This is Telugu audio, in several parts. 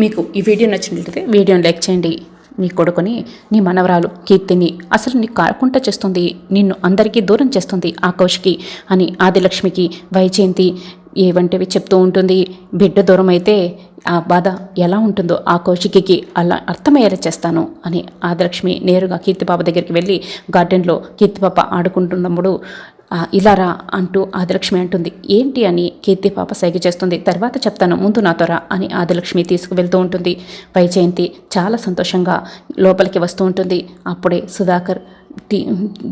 మీకు ఈ వీడియో నచ్చినట్లయితే వీడియోని లైక్ చేయండి. నీ కొడుకుని నీ మనవరాలు కీర్తిని అసలు నీ కాకుండా చేస్తుంది. నిన్ను అందరికీ దూరం చేస్తుంది ఆ కౌశికి అని ఆదిలక్ష్మికి వైజయంతి ఏవంటివి చెప్తూ ఉంటుంది. బిడ్డ దూరం అయితే ఆ బాధ ఎలా ఉంటుందో ఆ కౌశికి అలా అర్థమయ్యేలా చేస్తాను అని ఆదిలక్ష్మి నేరుగా కీర్తిపాప దగ్గరికి వెళ్ళి గార్డెన్లో కీర్తిపాప ఆడుకుంటున్నప్పుడు ఇలా రా అంటూ ఆదిలక్ష్మి అంటుంది. ఏంటి అని కీర్తి పాప సైగ చేస్తుంది. తర్వాత చెప్తాను ముందు నాతో రా అని ఆదిలక్ష్మి తీసుకువెళ్తూ ఉంటుంది. వైజయంతి చాలా సంతోషంగా లోపలికి వస్తూ ఉంటుంది. అప్పుడే సుధాకర్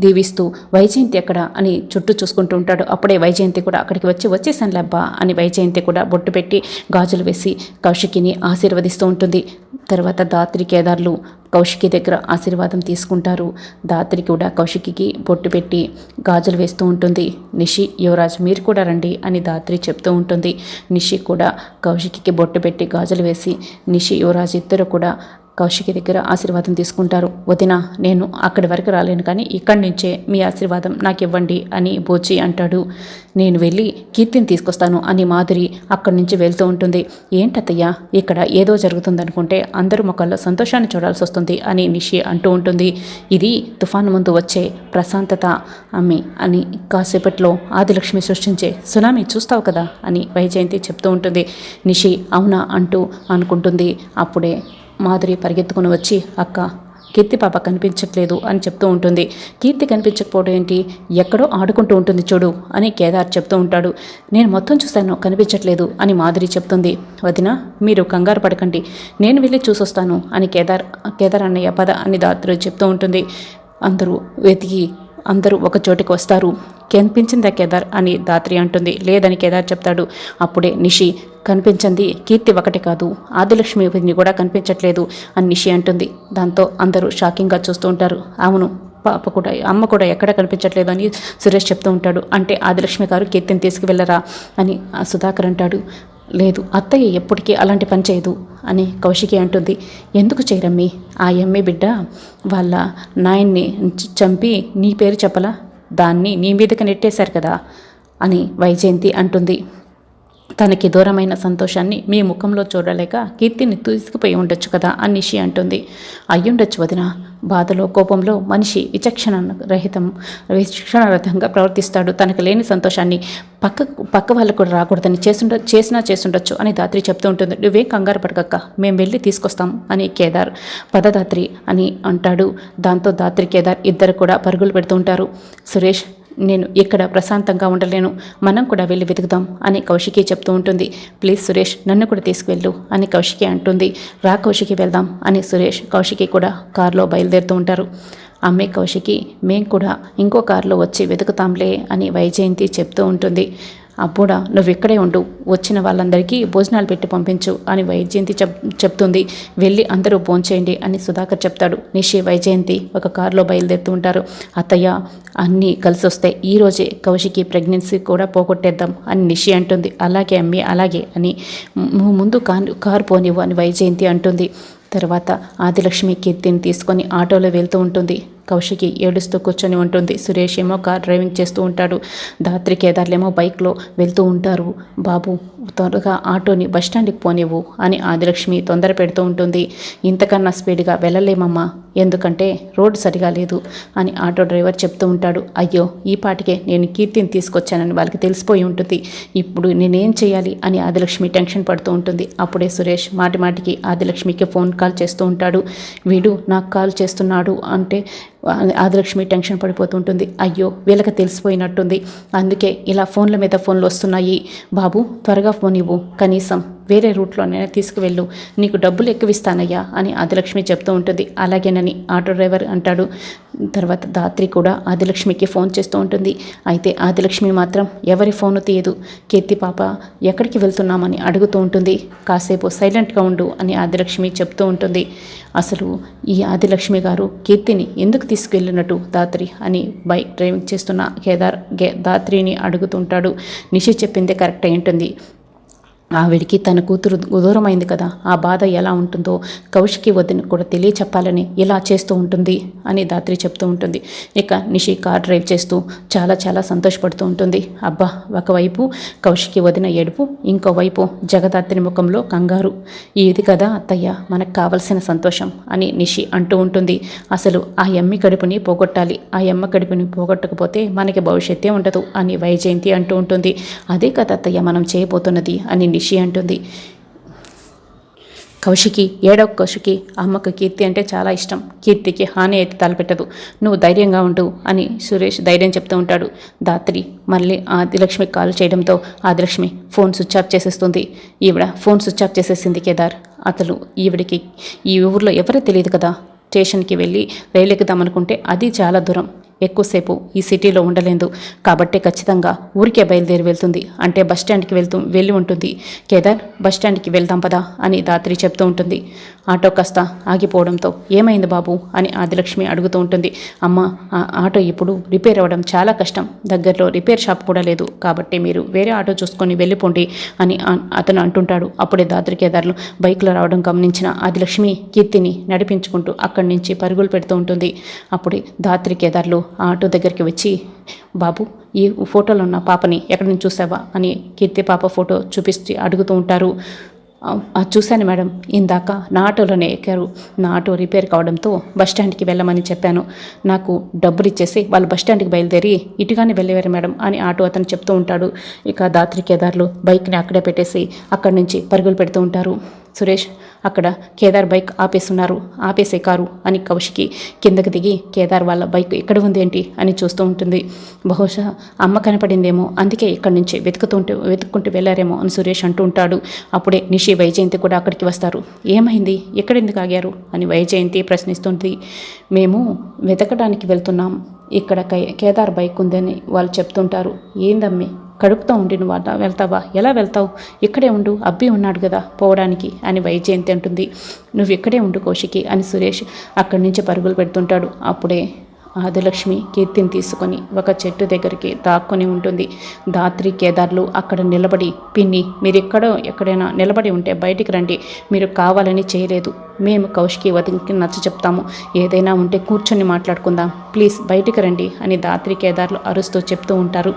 దీవిస్తూ వైజయంతి ఎక్కడ అని చుట్టూ చూసుకుంటూ ఉంటాడు. అప్పుడే వైజయంతి కూడా అక్కడికి వచ్చి వచ్చేసాను లబ్బా అని వైజయంతి కూడా బొట్టు పెట్టి గాజులు వేసి కౌశికిని ఆశీర్వదిస్తూ ఉంటుంది. తర్వాత దాత్రి కేదార్లు కౌశికి దగ్గర ఆశీర్వాదం తీసుకుంటారు. దాత్రి కూడా కౌశికికి బొట్టు పెట్టి గాజులు వేస్తూ ఉంటుంది. నిషి యువరాజ్ మీరు కూడా రండి అని దాత్రి చెప్తూ ఉంటుంది. నిషి కూడా కౌశికికి బొట్టు పెట్టి గాజులు వేసి నిషి యువరాజ్ ఇద్దరు కూడా కౌశికి దగ్గర ఆశీర్వాదం తీసుకుంటారు. వదిన నేను అక్కడి వరకు రాలేను కానీ ఇక్కడి నుంచే మీ ఆశీర్వాదం నాకు ఇవ్వండి అని బోచి అంటాడు. నేను వెళ్ళి కీర్తిని తీసుకొస్తాను అని మాధురి అక్కడి నుంచి వెళ్తూ ఉంటుంది. ఏంటత్తయ్య ఇక్కడ ఏదో జరుగుతుందనుకుంటే అందరూ మొక్కల్లో సంతోషాన్ని చూడాల్సి వస్తుంది అని నిషి అంటూ ఉంటుంది. ఇది తుఫాను ముందు వచ్చే ప్రశాంతత అమ్మి అని కాసేపట్లో ఆదిలక్ష్మి సృష్టించే సునామీ చూస్తావు కదా అని వైజయంతి చెప్తూ ఉంటుంది. నిషి అవునా అంటూ అనుకుంటుంది. అప్పుడే మాధురి పరిగెత్తుకుని వచ్చి అక్క కీర్తి పాప కనిపించట్లేదు అని చెప్తూ ఉంటుంది. కీర్తి కనిపించకపోవడం ఏంటి? ఎక్కడో ఆడుకుంటూ ఉంటుంది చూడు అని కేదార్ చెప్తూ ఉంటాడు. నేను మొత్తం చూశాను కనిపించట్లేదు అని మాధురి చెప్తుంది. వదిన మీరు కంగారు పడకండి నేను వెళ్ళి చూసొస్తాను అని కేదార్ కేదార్ అన్నయ్య పద అని దాత్రి చెప్తూ ఉంటుంది. అందరూ వెతికి అందరూ ఒక చోటికి వస్తారు. కనిపించిందా కేదార్? అని దాత్రి అంటుంది. లేదని కేదార్ చెప్తాడు. అప్పుడే నిషి కనిపించింది. కీర్తి ఒకటి కాదు. ఆదిలక్ష్మిని కూడా కనిపించట్లేదు అని నిషి అంటుంది. దాంతో అందరూ షాకింగ్గా చూస్తూ ఉంటారు. అవును పాప కూడా అమ్మ కూడా ఎక్కడ కనిపించట్లేదు అని సురేష్ చెప్తూ ఉంటాడు. అంటే ఆదిలక్ష్మి గారు కీర్తిని తీసుకువెళ్ళరా అని సుధాకర్ అంటాడు. లేదు అత్తయ్య ఎప్పటికీ అలాంటి పని చేయదు అని కౌశికి అంటుంది. ఎందుకు చేయరమ్మి? ఆ ఎమ్మె బిడ్డ వాళ్ళ నాయన్ని చంపి నీ పేరు చెప్పలా? దాన్ని నీ మీదకి నెట్టేశారు కదా అని వైజయంతి అంటుంది. తనకి దూరమైన సంతోషాన్ని మీ ముఖంలో చూడలేక కీర్తిని తీసుకుపోయి ఉండొచ్చు కదా అని నిషి అంటుంది. అయ్యుండొచ్చు వదిన. బాధలో కోపంలో మనిషి విచక్షణ రహితం విచక్షణరహితంగా ప్రవర్తిస్తాడు. తనకు లేని సంతోషాన్ని పక్క పక్క వాళ్ళకు కూడా రాకూడదని చేసుండ చేసినా చేసుండొచ్చు అని దాత్రి చెప్తూ ఉంటుంది. నువ్వేం కంగారు పడకక్క. మేము వెళ్ళి తీసుకొస్తాం అని కేదార్. పదదాత్రి అని అంటాడు. దాంతో దాత్రి కేదార్ ఇద్దరు కూడా పరుగులు పెడుతూ ఉంటారు. సురేష్ నేను ఇక్కడ ప్రశాంతంగా ఉండలేను. మనం కూడా వెళ్ళి వెతుకుదాం అని కౌశికి చెప్తూ ఉంటుంది. ప్లీజ్ సురేష్ నన్ను కూడా తీసుకువెళ్ళు అని కౌశికి అంటుంది. రా కౌశికి వెళ్దాం అని సురేష్ కౌశికి కూడా కారులో బయలుదేరుతూ ఉంటారు. అమ్మే కౌశికి మేం కూడా ఇంకో కారులో వచ్చి వెతుకుతాంలే అని వైజయంతి చెప్తూ ఉంటుంది. అప్పుడా నువ్వు ఇక్కడే ఉండు వచ్చిన వాళ్ళందరికీ భోజనాలు పెట్టి పంపించు అని వైజయంతి చెప్ చెప్తుంది. వెళ్ళి అందరూ భోంచేయండి అని సుధాకర్ చెప్తాడు. నిషి వైజయంతి ఒక కారులో బయలుదేరుతూ ఉంటారు. అత్తయ్య అన్నీ కలిసి వస్తాయి ఈరోజే కౌశికి ప్రెగ్నెన్సీ కూడా పోగొట్టేద్దాం అని నిషి అంటుంది. అలాగే అమ్మి అలాగే అని ముందు కారు కారు పోనివ్వు అని వైజయంతి అంటుంది. తర్వాత ఆదిలక్ష్మి కీర్తిని తీసుకొని ఆటోలో వెళ్తూ ఉంటుంది. కౌశికి ఏడుస్తూ కూర్చొని ఉంటుంది. సురేష్ ఏమో కార్ డ్రైవింగ్ చేస్తూ ఉంటాడు. దాత్రి కేదార్లేమో బైక్లో వెళ్తూ ఉంటారు. బాబు త్వరగా ఆటోని బస్ పోనివ్వు అని ఆదిలక్ష్మి తొందర పెడుతూ ఉంటుంది. ఇంతకన్నా స్పీడ్గా వెళ్ళలేమమ్మా ఎందుకంటే రోడ్డు సరిగా లేదు అని ఆటో డ్రైవర్ చెప్తూ ఉంటాడు. అయ్యో ఈ పాటికే నేను కీర్తిని తీసుకొచ్చానని వాళ్ళకి తెలిసిపోయి ఉంటుంది. ఇప్పుడు నేనేం చేయాలి అని ఆదిలక్ష్మి టెన్షన్ పడుతూ ఉంటుంది. అప్పుడే సురేష్ మాటి మాటికి ఆదిలక్ష్మికి ఫోన్ కాల్ చేస్తూ ఉంటాడు. వీడు నాకు కాల్ చేస్తున్నాడు అంటే ఆదిలక్ష్మి టెన్షన్ పడిపోతూ ఉంటుంది. అయ్యో వీళ్ళకి తెలిసిపోయినట్టుంది. అందుకే ఇలా ఫోన్ల మీద ఫోన్లు వస్తున్నాయి. బాబు త్వరగా ఫోన్ ఇవ్వు. కనీసం వేరే రూట్లోనైనా తీసుకువెళ్ళు. నీకు డబ్బులు ఎక్కువ ఇస్తానయ్యా అని ఆదిలక్ష్మి చెప్తూ ఉంటుంది. అలాగేనని ఆటో డ్రైవర్ అంటాడు. తర్వాత దాత్రి కూడా ఆదిలక్ష్మికి ఫోన్ చేస్తూ ఉంటుంది. అయితే ఆదిలక్ష్మి మాత్రం ఎవరి ఫోను తీయదు. కీర్తి పాప ఎక్కడికి వెళ్తున్నామని అడుగుతూ ఉంటుంది. కాసేపు సైలెంట్గా ఉండు అని ఆదిలక్ష్మి చెప్తూ ఉంటుంది. అసలు ఈ ఆదిలక్ష్మి గారు కీర్తిని ఎందుకు తీసుకెళ్ళినట్టు దాత్రి అని బైక్ డ్రైవింగ్ చేస్తున్న కేదార్ గే దాత్రిని అడుగుతుంటాడు. నిషి చెప్పిందే కరెక్ట్ అయి ఉంటుంది. ఆవిడికి తన కూతురు దూరమైంది కదా. ఆ బాధ ఎలా ఉంటుందో కౌశికి వదిన కూడా తెలియచెప్పాలని ఇలా చేస్తూ ఉంటుంది అని దాత్రి చెప్తూ ఉంటుంది. ఇక నిషి కార్ డ్రైవ్ చేస్తూ చాలా చాలా సంతోషపడుతూ ఉంటుంది. అబ్బా ఒకవైపు కౌశికి వదిన ఏడుపు ఇంకోవైపు జగదాత్రి ముఖంలో కంగారు. ఇది కదా అత్తయ్య మనకు కావలసిన సంతోషం అని నిషి అంటూ ఉంటుంది. అసలు ఆ ఎమ్మి కడుపుని పోగొట్టాలి. ఆ ఎమ్మ కడుపుని పోగొట్టకపోతే మనకి భవిష్యత్తే ఉండదు అని వైజయంతి అంటూ ఉంటుంది. అదే కదా అత్తయ్య మనం చేయబోతున్నది అని నిషి అంటుంది. కౌశికి ఏడో కౌశికి అమ్మకు కీర్తి అంటే చాలా ఇష్టం. కీర్తికి హాని అయితే తలపెట్టదు. నువ్వు ధైర్యంగా ఉండు అని సురేష్ ధైర్యం చెప్తూ ఉంటాడు. దాత్రి మళ్ళీ ఆదిలక్ష్మి కాల్ చేయడంతో ఆదిలక్ష్మి ఫోన్ స్విచ్ ఆఫ్ చేసేస్తుంది. ఈవిడ ఫోన్ స్విచ్ ఆఫ్ చేసేసింది కేదార్. అతను ఈవిడికి ఈ ఊర్లో ఎవరో తెలియదు కదా. స్టేషన్కి వెళ్ళి రైలు ఎక్కుదామనుకుంటే అది చాలా దూరం. ఎక్కువసేపు ఈ సిటీలో ఉండలేదు. కాబట్టి ఖచ్చితంగా ఊరికే బయలుదేరి వెళ్తుంది. అంటే బస్ స్టాండ్కి వెళ్తూ వెళ్ళి ఉంటుంది. కేదార్ బస్ స్టాండ్కి వెళ్దాం పదా అని దాత్రి చెప్తూ ఉంటుంది. ఆటో కాస్త ఆగిపోవడంతో ఏమైంది బాబు అని ఆదిలక్ష్మి అడుగుతూ ఉంటుంది. అమ్మ ఆ ఆటో ఇప్పుడు రిపేర్ అవ్వడం చాలా కష్టం. దగ్గరలో రిపేర్ షాప్ కూడా లేదు. కాబట్టి మీరు వేరే ఆటో చూసుకొని వెళ్ళిపోండి అని అతను అంటుంటాడు. అప్పుడే దాత్రి కేదార్లు బైక్లో రావడం గమనించిన ఆదిలక్ష్మి కీర్తిని నడిపించుకుంటూ అక్కడి నుంచి పరుగులు పెడుతూ ఉంటుంది. అప్పుడే దాత్రి కేదార్లు ఆటో దగ్గరికి వచ్చి బాబు ఈ ఫోటోలో ఉన్న పాపని ఎక్కడి నుంచి చూసావా? అని కీర్తి పాప ఫోటో చూపిస్తూ అడుగుతూ ఉంటారు. చూశాను మేడం. ఇందాక నా ఆటోలోనే ఎక్కారు. నా ఆటో రిపేర్ కావడంతో బస్ స్టాండ్కి వెళ్ళమని చెప్పాను. నాకు డబ్బులు ఇచ్చేసి వాళ్ళు బస్ స్టాండ్కి బయలుదేరి ఇటుగానే వెళ్ళేవారు మేడం అని ఆటో అతను చెప్తూ ఉంటాడు. ఇక దాత్రి కేదార్లు బైక్ని అక్కడే పెట్టేసి అక్కడి నుంచి పరుగులు పెడుతూ ఉంటారు. సురేష్ అక్కడ కేదార్ బైక్ ఆపేస్తున్నారు. ఆపేసే కారు అని కౌశికి కిందకి దిగి కేదార్ వాళ్ళ బైక్ ఎక్కడ ఉంది ఏంటి అని చూస్తూ ఉంటుంది. బహుశా అమ్మ కనపడిందేమో అందుకే ఇక్కడి నుంచి వెతుకుతుంటే వెతుక్కుంటూ వెళ్ళారేమో అని సురేష్ అంటూ ఉంటాడు. అప్పుడే నిషి వైజయంతి కూడా అక్కడికి వస్తారు. ఏమైంది? ఎక్కడెందుకు ఆగారు? అని వైజయంతి ప్రశ్నిస్తుంది. మేము వెతకడానికి వెళ్తున్నాం. ఇక్కడ కే- కేదార్ బైక్ ఉందని వాళ్ళు చెప్తుంటారు. ఏందమ్మి? కడుపుతో ఉండి నువ్వు వెళ్తావా? ఎలా వెళ్తావు? ఇక్కడే ఉండు అబ్బి ఉన్నాడు కదా పోవడానికి అని వైజయంతి అంటుంది. నువ్వు ఇక్కడే ఉండు కౌశికి అని సురేష్ అక్కడి నుంచి పరుగులు పెడుతుంటాడు. అప్పుడే ఆదిలక్ష్మి కీర్తిని తీసుకొని ఒక చెట్టు దగ్గరికి దాక్కుని ఉంటుంది. దాత్రి కేదార్లు అక్కడ నిలబడి పిన్ని మీరెక్కడో ఎక్కడైనా నిలబడి ఉంటే బయటికి రండి. మీరు కావాలని చేయలేదు. మేము కౌష్కి వదికి నచ్చ చెప్తాము. ఏదైనా ఉంటే కూర్చొని మాట్లాడుకుందాం. ప్లీజ్ బయటికి రండి అని దాత్రి కేదార్లు అరుస్తూ చెప్తూ ఉంటారు.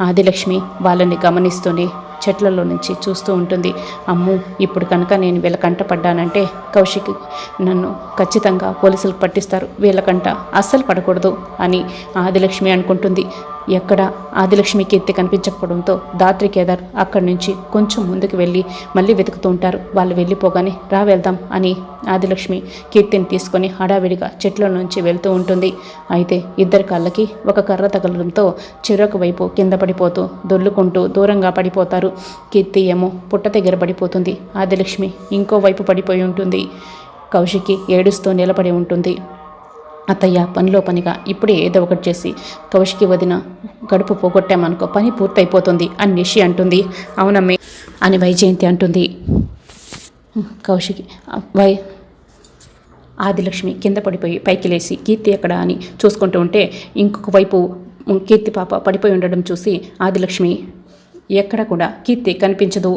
ఆదిలక్ష్మి వాళ్ళని గమనిస్తూనే చెట్లలో నుంచి చూస్తూ ఉంటుంది. అమ్ము ఇప్పుడు కనుక నేను వీళ్ళ కంట పడ్డానంటే కౌశిక్ నన్ను ఖచ్చితంగా పోలీసులకు పట్టిస్తారు. వీళ్ళ కంట అస్సలు పడకూడదు అని ఆదిలక్ష్మి అనుకుంటుంది. ఎక్కడ ఆదిలక్ష్మి కీర్తి కనిపించకపోవడంతో దాత్రి కేదార్ అక్కడి నుంచి కొంచెం ముందుకు వెళ్ళి మళ్ళీ వెతుకుతూ ఉంటారు. వాళ్ళు వెళ్ళిపోగానే రా వెళ్దాం అని ఆదిలక్ష్మి కీర్తిని తీసుకొని హడావిడిగా చెట్ల నుంచి వెళ్తూ ఉంటుంది. అయితే ఇద్దరి కళ్ళకి ఒక కర్ర తగలడంతో చెరొక వైపు కింద పడిపోతూ దొల్లుకుంటూ దూరంగా పడిపోతారు. కీర్తి ఏమో పుట్ట దగ్గర పడిపోతుంది. ఆదిలక్ష్మి ఇంకో వైపు పడిపోయి ఉంటుంది. కౌశికి ఏడుస్తూ నిలబడి ఉంటుంది. అత్తయ్య పనిలో పనిగా ఇప్పుడే ఏదో ఒకటి చేసి కౌశికి వదిన గడుపు పోగొట్టామనుకో పని పూర్తయిపోతుంది అని నిషి అంటుంది. అవునమ్మే అని వైజయంతి అంటుంది. కౌశికి వై ఆదిలక్ష్మి కింద పడిపోయి పైకి లేచి కీర్తి ఎక్కడ అని చూసుకుంటూ ఉంటే ఇంకొక వైపు కీర్తి పాప పడిపోయి ఉండడం చూసి ఆదిలక్ష్మి ఎక్కడ కూడా కీర్తి కనిపించదు.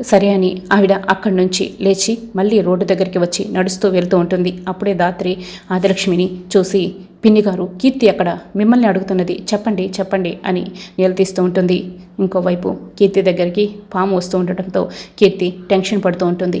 సరే అని ఆవిడ అక్కడి నుంచి లేచి మళ్ళీ రోడ్డు దగ్గరికి వచ్చి నడుస్తూ వెళ్తూ ఉంటుంది. అప్పుడే దాత్రి ఆదిలక్ష్మిని చూసి పిన్ని గారు కీర్తి అక్కడ మిమ్మల్ని అడుగుతున్నది. చెప్పండి చెప్పండి అని నిలదీస్తూ ఉంటుంది. ఇంకోవైపు కీర్తి దగ్గరికి పాము వస్తూ ఉండటంతో కీర్తి టెన్షన్ పడుతూ ఉంటుంది.